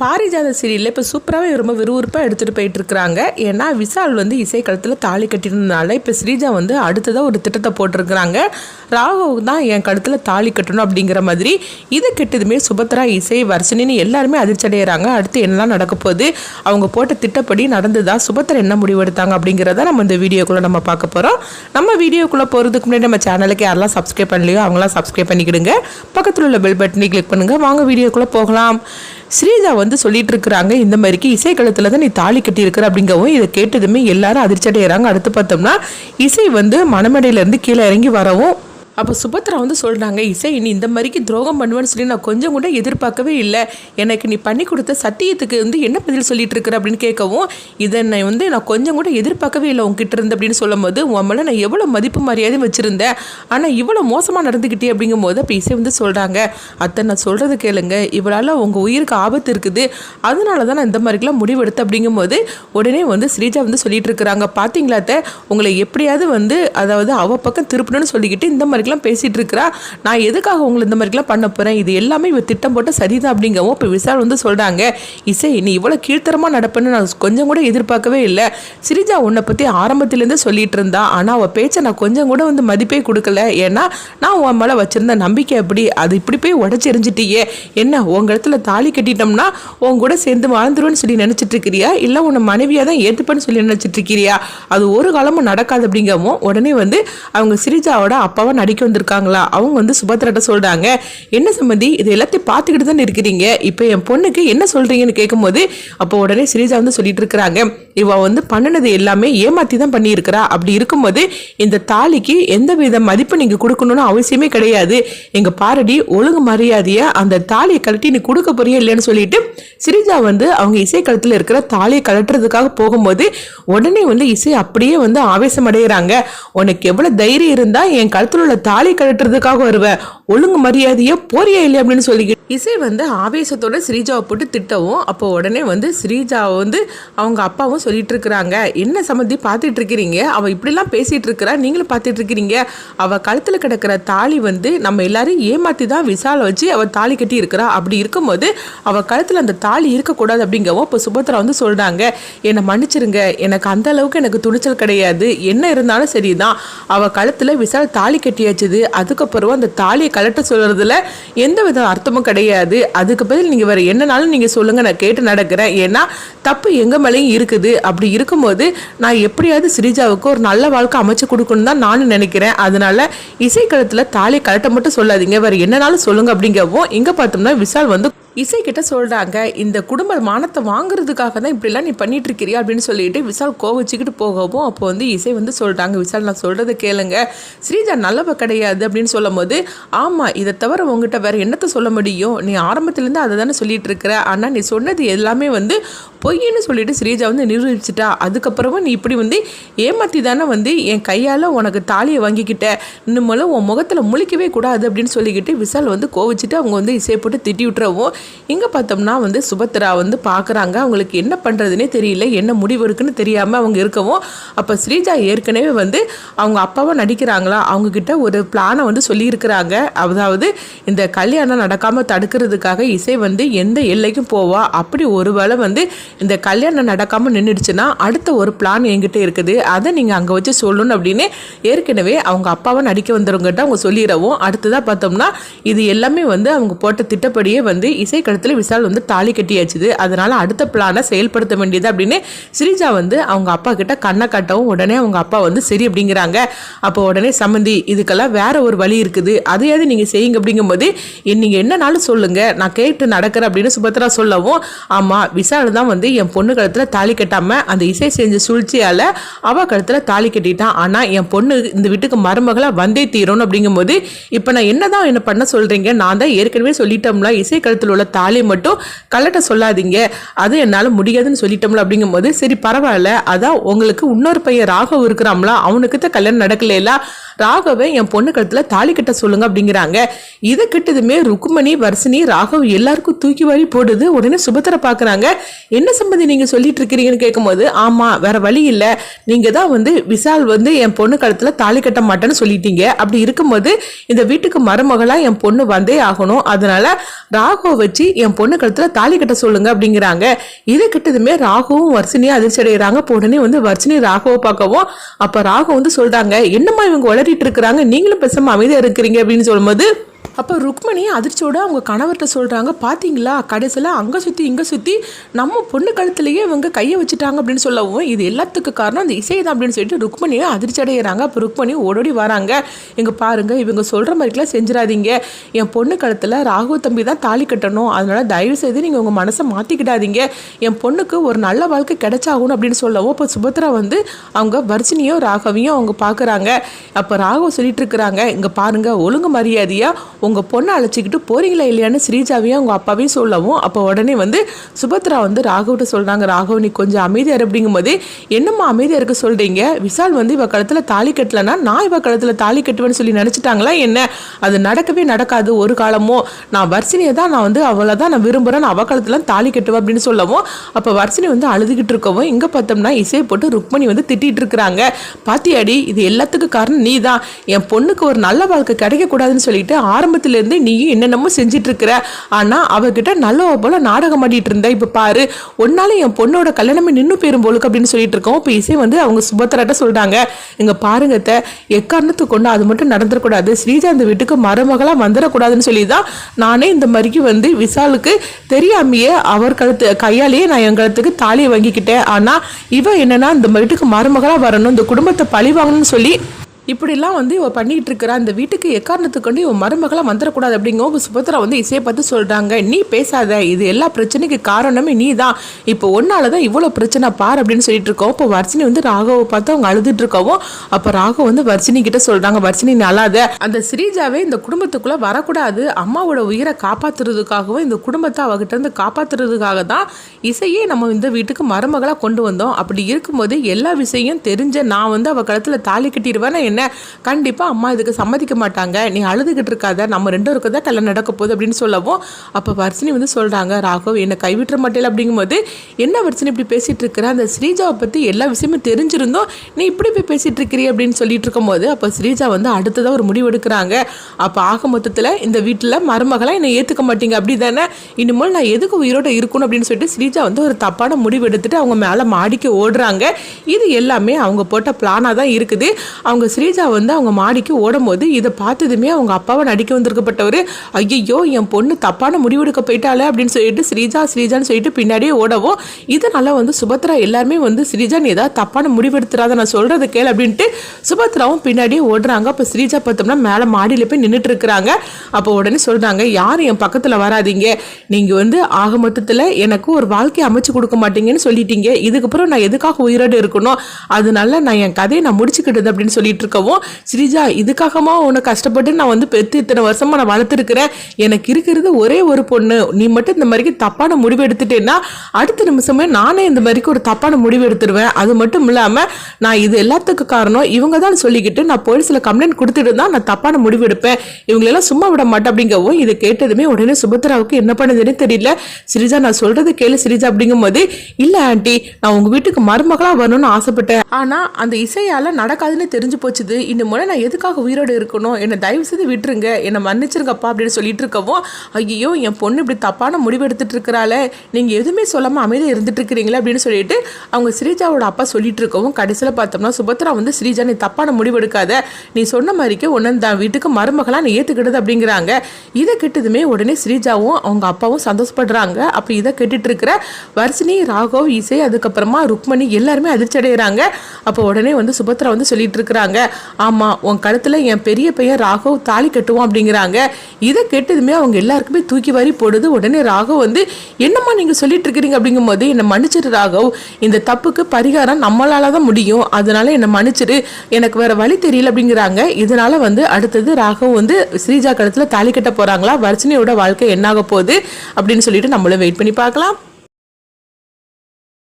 பாரிஜாத சீரியலில் இப்போ சூப்பராகவே ரொம்ப விறுவிறுப்பாக எடுத்துகிட்டு போயிட்டுருக்குறாங்க. ஏன்னா விசால் வந்து இசை களத்தில் தாலி கட்டினதுனால இப்போ ஸ்ரீஜா வந்து அடுத்ததாக ஒரு திட்டத்தை போட்டிருக்கிறாங்க. ராகவ் தான் என் கழுத்தில் தாலி கட்டணும் அப்படிங்கிற மாதிரி இது கெட்டதுமே சுபத்ரா இசை வர்ஷினின்னு எல்லாருமே அதிர்ச்சி அடைகிறாங்க அடுத்து என்னெல்லாம் நடக்க போகுது? அவங்க போட்ட திட்டப்படி நடந்ததா? சுபத்ரா என்ன முடிவெடுத்தாங்க அப்படிங்கிறத நம்ம இந்த வீடியோக்குள்ளே நம்ம பார்க்க போகிறோம் நம்ம வீடியோக்குள்ளே போகிறதுக்கு முன்னாடி நம்ம சேனலுக்கு யாரெல்லாம் சப்ஸ்கிரைப் பண்ணலையோ அவங்களாம் சப்ஸ்கிரைப் பண்ணிக்கிடுங்க. பக்கத்தில் உள்ள பெல் பட்டனை கிளிக் பண்ணுங்கள் வாங்க வீடியோக்குள்ளே போகலாம். ஸ்ரீஜா வந்து சொல்லிட்டு இருக்கிறாங்க இந்த மாதிரிக்கு இசை களத்தில் தான் நீ தாலி கட்டியிருக்கிற அப்படிங்கவும் இதை கேட்டதுமே எல்லாரும் அதிர்ச்சி அடைகிறாங்க அடுத்து பார்த்தோம்னா இசை வந்து மணமேடையிலேருந்து கீழே இறங்கி வரவும் அப்போ சுபத்ரா வந்து சொல்கிறாங்க இசை நீ இந்த மாதிரிக்கு துரோகம் பண்ணுவேன்னு சொல்லி நான் கொஞ்சம் கூட எதிர்பார்க்கவே இல்லை. எனக்கு நீ பண்ணி கொடுத்த சத்தியத்துக்கு வந்து என்ன பதில் சொல்லிட்டு இருக்கிற? அப்படின்னு கேட்கவும் இதை நான் வந்து நான் கொஞ்சம் கூட எதிர்பார்க்கவே இல்லை உங்ககிட்ட இருந்து அப்படின்னு சொல்லும் போது உன் மேலே நான் எவ்வளோ மதிப்பு மரியாதையும் வச்சுருந்தேன். ஆனால் இவ்வளோ மோசமாக நடந்துக்கிட்டே அப்படிங்கும் போது அப்போ இசை வந்து சொல்கிறாங்க அத்தை நான் சொல்கிறது கேளுங்க. இவளால் உங்கள் உயிருக்கு ஆபத்து இருக்குது. அதனால தான் நான் இந்த மாதிரிக்கெல்லாம் முடிவெடுத்தேன். அப்படிங்கும்போது உடனே வந்து ஸ்ரீஜா வந்து சொல்லிட்டு இருக்கிறாங்க பார்த்தீங்களா அத்தை? உங்களை எப்படியாவது வந்து அதாவது அவ பக்கம் திருப்பணும்னு சொல்லிக்கிட்டு இந்த மாதிரி மாதிரிலாம் பேசிகிட்டு இருக்கிறா நான் எதுக்காக உங்களை இந்த மாதிரிக்கெல்லாம் பண்ண போகிறேன் இது எல்லாமே இவ திட்டம் போட்ட சரிதான் அப்படிங்கவும் இப்போ விசால் வந்து சொல்கிறாங்க இசை நீ இவ்வளோ கீழ்த்தரமாக நடப்பேன்னு நான் கொஞ்சம் கூட எதிர்பார்க்கவே இல்லை. சிரிஜா உன்னை பற்றி ஆரம்பத்துலேருந்து சொல்லிட்டு இருந்தா ஆனால் அவள் பேச்சை நான் கொஞ்சம் கூட வந்து மதிப்பே கொடுக்கல. ஏன்னா நான் உன் மேலே வச்சிருந்த நம்பிக்கை அப்படி. அது இப்படி போய் உடச்செறிஞ்சிட்டியே. என்ன உங்க இடத்துல தாலி கட்டிட்டோம்னா உன் கூட சேர்ந்து வாழ்ந்துருவேன்னு சொல்லி நினச்சிட்டு இருக்கிறியா இல்லை உன்னை மனைவியாக தான் ஏற்றுப்பேன்னு சொல்லி நினச்சிட்டு இருக்கிறியா அது ஒரு காலமும் நடக்காது அப்படிங்கவும் உடனே வந்து அவங்க சிரிஜாவோட அப்பாவை நடிக்க வந்திருக்காங்களா? அவங்க வந்து சுபத்ராட்ட சொல்கிறாங்க என்ன சம்மந்தி இது எல்லாத்தையும் பார்த்துக்கிட்டு தான் இருக்கிறீங்க? இப்போ என் பொண்ணுக்கு என்ன சொல்கிறீங்கன்னு கேட்கும்போது அப்போ உடனே சிரிஜா வந்து சொல்லிட்டு இருக்கிறாங்க. இவ வந்து பண்ணினது எல்லாமே ஏமாத்தி தான் பண்ணியிருக்கிறா. அப்படி இருக்கும்போது இந்த தாலிக்கு எந்த வித மதிப்பு நீங்கள் கொடுக்கணும்னு அவசியமே கிடையாது. எங்கள் பாரடி ஒழுங்கு மரியாதையை அந்த தாலியை கழட்டி நீ கொடுக்க போறியா இல்லைன்னு சொல்லிட்டு சிரிஜா வந்து அவங்க இசை களத்தில் இருக்கிற தாலியை கழட்டுறதுக்காக போகும்போது உடனே வந்து இசை அப்படியே வந்து ஆவேசம் அடைகிறாங்க உனக்கு எவ்வளோ தைரியம் இருந்தால் என் கழுத்தில் உள்ள தாலி கழட்டுறதுக்காக வருவ. ஒழுங்கு மரியாதையை போறியா இல்லை அப்படின்னு சொல்லி இசை வந்து ஆவேசத்தோட ஸ்ரீஜாவை போட்டு திட்டவும் அப்போ உடனே வந்து ஸ்ரீஜாவை வந்து அவங்க அப்பாவும் சொல்லிட்டு இருக்கிறாங்க என்ன சம்மந்தி பார்த்துட்டு இருக்கிறீங்க அவள் இப்படிலாம் பேசிட்டு இருக்கிறா நீங்களும் பார்த்துட்டு இருக்கிறீங்க அவள் கழுத்தில் கிடக்கிற தாலி வந்து நம்ம எல்லாரும் ஏமாத்தி தான் விசால வச்சு அவள் தாலி கட்டி இருக்கிறா அப்படி இருக்கும்போது அவள் கழுத்தில் அந்த தாலி இருக்கக்கூடாது அப்படிங்கவும் இப்போ சுபத்ரா வந்து சொல்கிறாங்க என்னை மன்னிச்சிருங்க. எனக்கு அந்த அளவுக்கு எனக்கு துணிச்சல் கிடையாது. என்ன இருந்தாலும் சரிதான். அவள் கழுத்தில் விசால் தாலி கட்டியாச்சுது அதுக்கப்புறம் அந்த தாலியை கலட்ட சொல்கிறதுல எந்த வித அர்த்தமும் கிடையாது. அதுக்கு பதில் நீங்கள் வேறு என்னனாலும் நீங்கள் சொல்லுங்கள் நான் கேட்டு நடக்கிறேன். ஏன்னா தப்பு எங்கள் மேலேயும் இருக்குது. அப்படி இருக்கும்போது நான் எப்படியாவது ஸ்ரீஜாவுக்கு ஒரு நல்ல வாழ்க்கை அமைச்சு கொடுக்கணும் தான் நானும் நினைக்கிறேன். அதனால இசைக்களத்தில் தாலியை கலட்ட மட்டும் சொல்லாதீங்க. வேறு என்னனாலும் சொல்லுங்க அப்படிங்கவும் இங்கே பார்த்தோம்னா விஷால் வந்து இசை கிட்ட சொல்கிறாங்க இந்த குடும்ப மானத்தை வாங்குறதுக்காக தான் இப்படிலாம் நீ பண்ணிட்டு இருக்கிறியா அப்படின்னு சொல்லிட்டு விசால் கோவச்சிக்கிட்டு போகவும் அப்போ வந்து இசை வந்து சொல்கிறாங்க விசால் நான் சொல்கிறத கேளுங்க. ஸ்ரீஜா நல்லவ கிடையாது அப்படின்னு சொல்லும் போது ஆமாம் இதை தவிர உங்ககிட்ட வேற என்னத்தை சொல்ல முடியும்? நீ ஆரம்பத்திலேருந்து அதை தானே சொல்லிட்டு இருக்கிற ஆனால் நீ சொன்னது எல்லாமே வந்து பொய்ன்னு சொல்லிட்டு ஸ்ரீஜா வந்து நிரூபிச்சிட்டா. அதுக்கப்புறமும் நீ இப்படி வந்து ஏமாத்தி தானே வந்து என் கையால் உனக்கு தாலியை வாங்கிக்கிட்ட. இன்னும் உன் முகத்தில் முழிக்கவே கூடாது அப்படின்னு சொல்லிக்கிட்டு விசால் வந்து கோவிச்சிட்டு அவங்க வந்து இசையை போட்டு திட்டி விட்டுறவும் இங்கே பார்த்தோம்னா வந்து சுபத்ரா வந்து பார்க்குறாங்க. அவங்களுக்கு என்ன பண்ணுறதுனே தெரியல என்ன முடிவு இருக்குன்னு தெரியாமல் அவங்க இருக்கவும். அப்போ ஸ்ரீஜா ஏற்கனவே வந்து அவங்க அப்பாவை நடிக்கிறாங்களா? அவங்கக்கிட்ட ஒரு பிளானை வந்து சொல்லியிருக்கிறாங்க. அதாவது இந்த கல்யாணம் நடக்காமல் தடுக்கிறதுக்காக இசை வந்து எந்த எல்லைக்கும் போவா? அப்படி ஒருவேளை வந்து இந்த கல்யாணம் நடக்காமல் நின்றுடுச்சுன்னா அடுத்த ஒரு பிளான் என்கிட்ட இருக்குது. அதை நீங்கள் அங்கே வச்சு சொல்லணும் அப்படின்னு ஏற்கனவே அவங்க அப்பாவை நடிக்க வந்தவங்ககிட்ட அவங்க சொல்லிடவும். அடுத்ததாக பார்த்தோம்னா இது எல்லாமே வந்து அவங்க போட்ட திட்டப்படியே வந்து இசை கழுத்தில் விசால் வந்து தாலி கட்டியாச்சுது. அதனால் அடுத்த பிளானை செயல்படுத்த வேண்டியது அப்படின்னு ஸ்ரீஜா வந்து அவங்க அப்பா கிட்ட கண்ணை காட்டவும் உடனே அவங்க அப்பா வந்து சரி அப்படிங்கிறாங்க. அப்போ உடனே சம்மந்தி இதுக்கெல்லாம் வேற ஒரு வழி இருக்குது. அதையாவது நீங்கள் செய்யுங்க அப்படிங்கும்போது நீங்கள் என்னனாலும் சொல்லுங்க. நான் கேட்டு நடக்கிறேன் அப்படின்னு சுபத்ரா சொல்லவும் ஆமாம் விசால் தான் வந்து என் பொண்ணு கழுத்தில் தாலி கட்டாமல் அந்த இசை செஞ்ச சூழ்ச்சியால் அவ கழுத்தில் தாலி கட்டிட்டான் ஆனால் என் பொண்ணு இந்த வீட்டுக்கு மருமகளாக வந்தே தீரணும் அப்படிங்கும்போது இப்போ நான் என்னதான் என்ன பண்ண சொல்கிறீங்க நான் தான் ஏற்கனவே சொல்லிட்டோம்னா இசை கழுத்தில் உள்ள தாலி மட்டும் கலட்ட சொல்லாதீங்க. அது என்னால் முடியாதுன்னு சொல்லிட்டோம்ல அப்படிங்கும்போது சரி பரவாயில்ல. அதான் உங்களுக்கு இன்னொரு பையன் ராகவ் இருக்கிறாம்ல அவனுக்கு தான் கல்யாணம் நடக்கலையில. ராகவை என் பொண்ணு கழுத்தில் தாலி கட்ட சொல்லுங்க அப்படிங்கிறாங்க. இதை கிட்டதுமே ருக்குமணி வர்சினி ராகவ் எல்லாருக்கும் தூக்கி வாரி போடுது. உடனே சுபத்திர பார்க்குறாங்க என்ன சம்பந்தி நீங்கள் சொல்லிட்டு இருக்கிறீங்கன்னு கேட்கும்போது ஆமாம் வேற வழி இல்லை. நீங்கள் தான் வந்து விசால் வந்து என் பொண்ணு கழுத்தில் தாலி கட்ட மாட்டேன்னு சொல்லிட்டீங்க. அப்படி இருக்கும்போது இந்த வீட்டுக்கு மருமகளாக என் பொண்ணு வந்தே ஆகணும். அதனால ராகவ வச்சு என் பொண்ணு கழுத்துல தாலி கட்ட சொல்லுங்க அப்படிங்கிறாங்க. இதை கிட்டதுமே ராகுவும் வர்ஷினியும் அதிர்ச்சி அடைகிறாங்க. உடனே வந்து வர்ஷினி ராகுவை பார்க்கவும் அப்ப ராகு வந்து சொல்றாங்க என்னம்மா இவங்க வளரிட்டு இருக்கிறாங்க? நீங்களும் பேசாம அமைதியா இருக்கிறீங்க அப்படின்னு சொல்லும்போது அப்போ ருக்மணி அதிர்ச்சியோடு அவங்க கணவர்கிட்ட சொல்கிறாங்க பார்த்தீங்களா கடைசியில் அங்கே சுற்றி இங்கே சுற்றி நம்ம பொண்ணு கழுத்துலேயே இவங்க கையை வச்சுட்டாங்க அப்படின்னு சொல்லவும் இது எல்லாத்துக்கு காரணம் அந்த இசை தான் அப்படின்னு சொல்லிட்டு ருக்மணியை அதிர்ச்சி அடைகிறாங்க அப்போ ருக்மணி ஓடோடி வராங்க. இங்கே பாருங்க இவங்க சொல்கிற மாதிரிக்கெல்லாம் செஞ்சிடாதீங்க. என் பொண்ணு கழுத்தில் ராகு தம்பி தான் தாலி கட்டணும். அதனால் தயவு செய்து நீங்கள் உங்கள் மனசை மாற்றிக்கிடாதீங்க என் பொண்ணுக்கு ஒரு நல்ல வாழ்க்கை கிடைச்சாகணும் அப்படின்னு சொல்லவும் இப்போ சுபத்ரா வந்து அவங்க வர்ஷினியும் ராகவையும் அவங்க பார்க்குறாங்க அப்போ ராகவ் சொல்லிட்டு இருக்கிறாங்க இங்கே பாருங்க ஒழுங்கு மரியாதையாக உங்கள் பொண்ணை அழைச்சிக்கிட்டு போறீங்களா இல்லையான்னு ஸ்ரீஜாவையும் அவங்க அப்பாவையும் சொல்லவும் அப்போ உடனே வந்து சுபத்ரா வந்து ராகவ்கிட்ட சொல்கிறாங்க ராகவ் நீ கொஞ்சம் அமைதியாக அப்படிங்கும்போது என்னம்மா அமைதியாக இருக்க சொல்கிறீங்க விஷால் வந்து இவ கழுத்தில் தாலி கட்டலைன்னா நான் இவ கழுத்தில் தாலி கட்டுவேன்னு சொல்லி நினச்சிட்டாங்களா என்ன? அது நடக்கவே நடக்காது ஒரு காலமோ. நான் வர்சினியை தான் நான் வந்து அவளை தான் நான் விரும்புகிறேன் நான் அவ கழுத்தில் தாலி கட்டுவேன் அப்படின்னு சொல்லவும் அப்போ வர்சினி வந்து அழுதுகிட்டு இருக்கவும் இங்கே பார்த்தோம்னா இசையை போட்டு ருக்மணி வந்து திட்டிகிட்டு இருக்கிறாங்க. பாத்தியாடி இது எல்லாத்துக்கும் காரணம் நீ தான் என் பொண்ணுக்கு ஒரு நல்ல வாழ்க்கை கிடைக்கக்கூடாதுன்னு சொல்லிட்டு ஆரம்பத்திலேருந்து நீயும் என்னென்னமோ செஞ்சிட்டு இருக்கிற ஆனால் அவகிட்ட நல்லவ போல நாடகம் ஆடிட்டு இருந்த இப்போ பாரு ஒன்னால என் பொண்ணோட கல்யாணமே நின்று போயிரும் போலுக்கு அப்படின்னு சொல்லிட்டு இருக்கோம் இப்போ இசை வந்து அவங்க சுபத்திராட்ட சொல்றாங்க. இங்க பாருங்க அத்தை, எக்காரணத்துக்கு கொண்டு அது மட்டும் நடந்துடக்கூடாது ஸ்ரீஜாந்த் வீட்டுக்கு மருமகளா வந்துடக்கூடாதுன்னு சொல்லி தான் நானே இந்த மாதிரிக்கு வந்து விசாலுக்கு தெரியாமையே அவர் கழுத்து கையாலேயே நான் என் கழுத்துக்கு தாலியை வாங்கிக்கிட்டேன். ஆனால் இவன் என்னன்னா இந்த வீட்டுக்கு மருமகளா வரணும் இந்த குடும்பத்தை பழி வாங்கணும்னு சொல்லி இப்படிலாம் வந்து இவ பண்ணிகிட்டு இருக்கிறா. அந்த வீட்டுக்கு எக்காரணத்துக்கு கொண்டு இவன் மருமகளாக வந்துடக்கூடாது அப்படிங்கவும் சுபத்ரா வந்து இசையை பார்த்து சொல்கிறாங்க நீ பேசாத. இது எல்லா பிரச்சனைக்கு காரணமே நீ தான் இப்போ ஒன்னால தான் இவ்வளோ பிரச்சனை பார் அப்படின்னு சொல்லிட்டு இருக்கோம். இப்போ வர்ஷினி வந்து ராகவை பார்த்து அவங்க அழுதுட்டு இருக்கவும் அப்போ ராகவ் வந்து வர்ஷினி கிட்ட சொல்கிறாங்க வர்ஷினி நல்லாத. அந்த ஸ்ரீஜாவே இந்த குடும்பத்துக்குள்ளே வரக்கூடாது. அம்மாவோட உயிரை காப்பாத்துறதுக்காகவும் இந்த குடும்பத்தை அவகிட்ட இருந்து காப்பாத்துறதுக்காக தான் இசையே நம்ம இந்த வீட்டுக்கு மருமகளாக கொண்டு வந்தோம். அப்படி இருக்கும்போது எல்லா விஷயம் தெரிஞ்ச நான் வந்து அவ கழுத்தில் தாலி கட்டிடுவேன் என்ன? கண்டிப்பாக அம்மா இதுக்கு சம்மதிக்க மாட்டாங்க. நீ அழுதுகிட்டு இருக்காத. நம்ம ரெண்டும் இருக்க தான் கல்யாணம் நடக்க போகுது அப்படின்னு சொல்லவும் அப்போ வர்ஷினி வந்து சொல்கிறாங்க ராகவ் என்னை கைவிட்டுற மாட்டேல? அப்படிங்கும்போது என்ன வர்ஷினி இப்படி பேசிகிட்டு இருக்கிற? அந்த ஸ்ரீஜாவை பற்றி எல்லா விஷயமும் தெரிஞ்சிருந்தோம் நீ இப்படி போய் பேசிட்டு இருக்கிறீ அப்படின்னு சொல்லிட்டு இருக்கும்போது அப்போ ஸ்ரீஜா வந்து அடுத்ததாக ஒரு முடிவு எடுக்கிறாங்க. அப்போ ஆக மொத்தத்தில் இந்த வீட்டில் மருமகளாக என்னை ஏற்றுக்க மாட்டீங்க. அப்படி தானே இனிமேல் நான் எதுக்கு உயிரோட இருக்கணும்? அப்படின்னு சொல்லிட்டு ஸ்ரீஜா வந்து ஒரு தப்பான முடிவு எடுத்துட்டு அவங்க மேலே மாடிக்கு ஓடுறாங்க. இது எல்லாமே அவங்க போட்ட பிளானாக தான் இருக்குது. அவங்க ஸ்ரீஜா வந்து அவங்க மாடிக்கு ஓடும்போது இதை பார்த்ததுமே அவங்க அப்பாவை நடிக்க வந்திருக்கப்பட்டவர் ஐயோ என் பொண்ணு தப்பான முடிவெடுக்க போயிட்டாளே அப்படின்னு சொல்லிட்டு ஸ்ரீஜா ஸ்ரீஜான்னு சொல்லிட்டு பின்னாடியே ஓடவும் இதனால வந்து சுபத்ரா எல்லாருமே வந்து ஸ்ரீஜா நீ ஏதாவது தப்பான முடிவெடுத்துறாத நான் சொல்றது கேள் அப்படின்ட்டு சுபத்ராவும் பின்னாடியே ஓடுறாங்க. அப்போ ஸ்ரீஜா பார்த்தோம்னா மேலே மாடியில் போய் நின்றுட்டு இருக்கிறாங்க. அப்போ உடனே சொல்றாங்க யாரும் என் பக்கத்தில் வராதீங்க. நீங்க வந்து ஆக மொத்தத்தில் எனக்கு ஒரு வாழ்க்கை அமைச்சு கொடுக்க மாட்டீங்கன்னு சொல்லிட்டீங்க. இதுக்கப்புறம் நான் எதுக்காக உயிரோடு இருக்கணும்? அதனால நான் என் கதையை நான் முடிச்சுக்கிட்டது அப்படின்னு சொல்லிட்டு இருக்கவும் ஸ்ரீஜா இதுக்காகமா உன்னை கஷ்டப்பட்டு நான் வந்து பெற்று இத்தனை வருஷமாக நான் வளர்த்துருக்கிறேன். எனக்கு இருக்கிறது ஒரே ஒரு பொண்ணு. நீ மட்டும் இந்த மாதிரிக்கு தப்பான முடிவு எடுத்துட்டேன்னா அடுத்த நிமிஷமே நானே இந்த மாதிரிக்கு ஒரு தப்பான முடிவு எடுத்துருவேன். அது மட்டும் இல்லாமல் நான் இது எல்லாத்துக்கும் காரணம் இவங்க தான் சொல்லிக்கிட்டு நான் போலீஸில் கம்ப்ளைண்ட் கொடுத்துட்டு தான் நான் தப்பான முடிவு எடுப்பேன். இவங்களெல்லாம் சும்மா விட மாட்டேன் அப்படிங்கவும் இதை கேட்டதுமே உடனே சுபத்ராவுக்கு என்ன பண்ணுதுன்னு தெரியல. ஸ்ரீஜா நான் சொல்றது கேளு ஸ்ரீஜா அப்படிங்கும்போது இல்லை ஆண்டி நான் உங்கள் வீட்டுக்கு மருமகளாக வரணும்னு ஆசைப்பட்டேன். ஆனால் அந்த இசையால் நடக்காதுன்னு தெரிஞ்சு போச்சு. போச்சுது இன்னும் முறை நான் எதுக்காக உயிரோடு இருக்கணும்? என்னை தயவு செய்து விட்டுருங்க. என்னை மன்னிச்சிருங்கப்பா அப்படின்னு சொல்லிட்டு இருக்கவும் ஐயோ என் பொண்ணு இப்படி தப்பான முடிவு எடுத்துட்டு இருக்கிறாளே நீங்க எதுவுமே சொல்லாம அமைதியாக இருந்துட்டு இருக்கிறீங்களே அப்படின்னு சொல்லிட்டு அவங்க ஸ்ரீஜாவோட அப்பா சொல்லிட்டு இருக்கவும் கடைசியில் பார்த்தோம்னா சுபத்ரா வந்து ஸ்ரீஜா நீ தப்பான முடிவு எடுக்காத. நீ சொன்ன மாதிரிக்கு உன்னை தான் வீட்டுக்கு மருமகளாக நீ ஏத்துக்கிட்டது அப்படிங்கிறாங்க. இதை கெட்டதுமே உடனே ஸ்ரீஜாவும் அவங்க அப்பாவும் சந்தோஷப்படுறாங்க. அப்போ இதை கேட்டுட்டு இருக்கிற வர்ஷினி ராகவ் இசை அதுக்கப்புறமா ருக்மணி எல்லாருமே அதிர்ச்சி அடைகிறாங்க அப்போ உடனே வந்து சுபத்ரா வந்து சொல்லிட்டு இருக்கிறாங்க ஆமாம் உன் கழுத்தில் என் பெரிய பையன் ராகவ் தாலி கட்டுவோம் அப்படிங்கிறாங்க. இதை கேட்டதுமே அவங்க எல்லாருக்குமே தூக்கி வாரி போடுது. உடனே ராகவ் வந்து என்னம்மா நீங்கள் சொல்லிட்டு இருக்கிறீங்க? அப்படிங்கும்போது என்னை மன்னிச்சிரு ராகவ். இந்த தப்புக்கு பரிகாரம் நம்மளால தான் முடியும். அதனால என்னை மன்னிச்சிரு எனக்கு வேற வழி தெரியல அப்படிங்கிறாங்க. இதனால வந்து அடுத்தது ராகவ் வந்து ஸ்ரீஜா கழுத்தில் தாலி கட்ட போகிறாங்களா வர்ச்சினியோட வாழ்க்கை என்னாக போகுது? அப்படின்னு சொல்லிட்டு நம்மளும் வெயிட் பண்ணி பார்க்கலாம்.